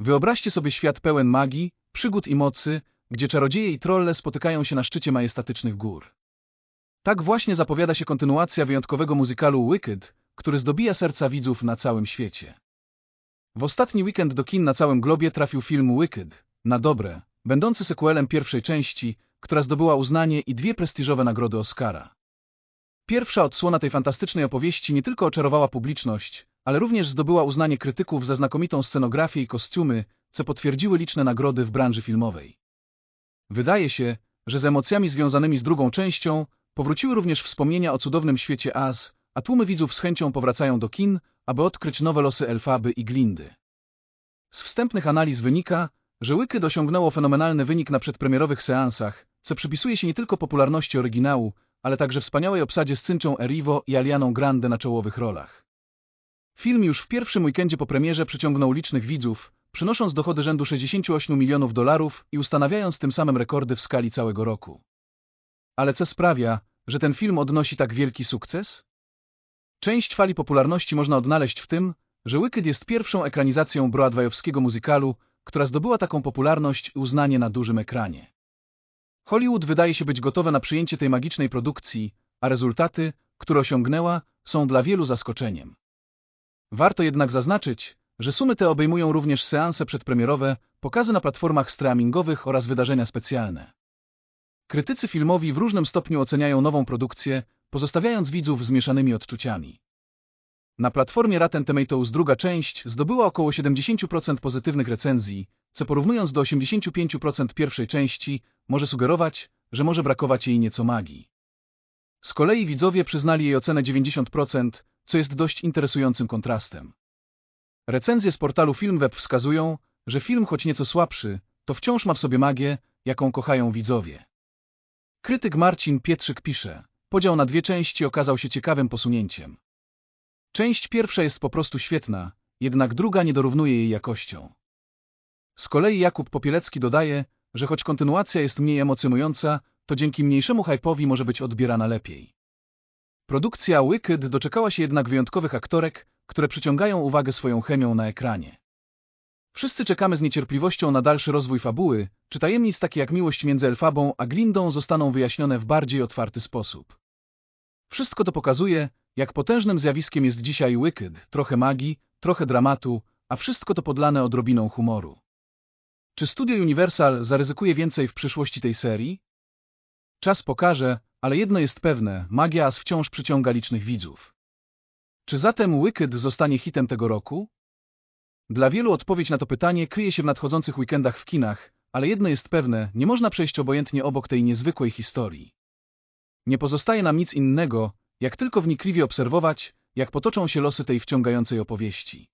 Wyobraźcie sobie świat pełen magii, przygód i mocy, gdzie czarodzieje i trolle spotykają się na szczycie majestatycznych gór. Tak właśnie zapowiada się kontynuacja wyjątkowego muzykalu Wicked, który zdobija serca widzów na całym świecie. W ostatni weekend do kin na całym globie trafił film Wicked, na dobre, będący sequelem pierwszej części, która zdobyła uznanie i dwie prestiżowe nagrody Oscara. Pierwsza odsłona tej fantastycznej opowieści nie tylko oczarowała publiczność, ale również zdobyła uznanie krytyków za znakomitą scenografię i kostiumy, co potwierdziły liczne nagrody w branży filmowej. Wydaje się, że z emocjami związanymi z drugą częścią powróciły również wspomnienia o cudownym świecie Az, a tłumy widzów z chęcią powracają do kin, aby odkryć nowe losy Elfaby i Glindy. Z wstępnych analiz wynika, że Wicked osiągnęło fenomenalny wynik na przedpremierowych seansach, co przypisuje się nie tylko popularności oryginału, ale także wspaniałej obsadzie z Cynczą Erivo i Alianą Grande na czołowych rolach. Film już w pierwszym weekendzie po premierze przyciągnął licznych widzów, przynosząc dochody rzędu 68 milionów dolarów i ustanawiając tym samym rekordy w skali całego roku. Ale co sprawia, że ten film odnosi tak wielki sukces? Część fali popularności można odnaleźć w tym, że Wicked jest pierwszą ekranizacją broadwayowskiego muzykalu, która zdobyła taką popularność i uznanie na dużym ekranie. Hollywood wydaje się być gotowe na przyjęcie tej magicznej produkcji, a rezultaty, które osiągnęła, są dla wielu zaskoczeniem. Warto jednak zaznaczyć, że sumy te obejmują również seanse przedpremierowe, pokazy na platformach streamingowych oraz wydarzenia specjalne. Krytycy filmowi w różnym stopniu oceniają nową produkcję, pozostawiając widzów zmieszanymi odczuciami. Na platformie Rotten Tomatoes druga część zdobyła około 70% pozytywnych recenzji, co porównując do 85% pierwszej części, może sugerować, że może brakować jej nieco magii. Z kolei widzowie przyznali jej ocenę 90%, co jest dość interesującym kontrastem. Recenzje z portalu FilmWeb wskazują, że film choć nieco słabszy, to wciąż ma w sobie magię, jaką kochają widzowie. Krytyk Marcin Pietrzyk pisze, podział na dwie części okazał się ciekawym posunięciem. Część pierwsza jest po prostu świetna, jednak druga nie dorównuje jej jakością. Z kolei Jakub Popielecki dodaje, że choć kontynuacja jest mniej emocjonująca, to dzięki mniejszemu hype'owi może być odbierana lepiej. Produkcja Wicked doczekała się jednak wyjątkowych aktorek, które przyciągają uwagę swoją chemią na ekranie. Wszyscy czekamy z niecierpliwością na dalszy rozwój fabuły, czy tajemnic takie jak miłość między Elfabą a Glindą zostaną wyjaśnione w bardziej otwarty sposób. Wszystko to pokazuje, jak potężnym zjawiskiem jest dzisiaj Wicked, trochę magii, trochę dramatu, a wszystko to podlane odrobiną humoru. Czy studio Universal zaryzykuje więcej w przyszłości tej serii? Czas pokaże, ale jedno jest pewne, magia As wciąż przyciąga licznych widzów. Czy zatem Wicked zostanie hitem tego roku? Dla wielu odpowiedź na to pytanie kryje się w nadchodzących weekendach w kinach, ale jedno jest pewne, nie można przejść obojętnie obok tej niezwykłej historii. Nie pozostaje nam nic innego, jak tylko wnikliwie obserwować, jak potoczą się losy tej wciągającej opowieści.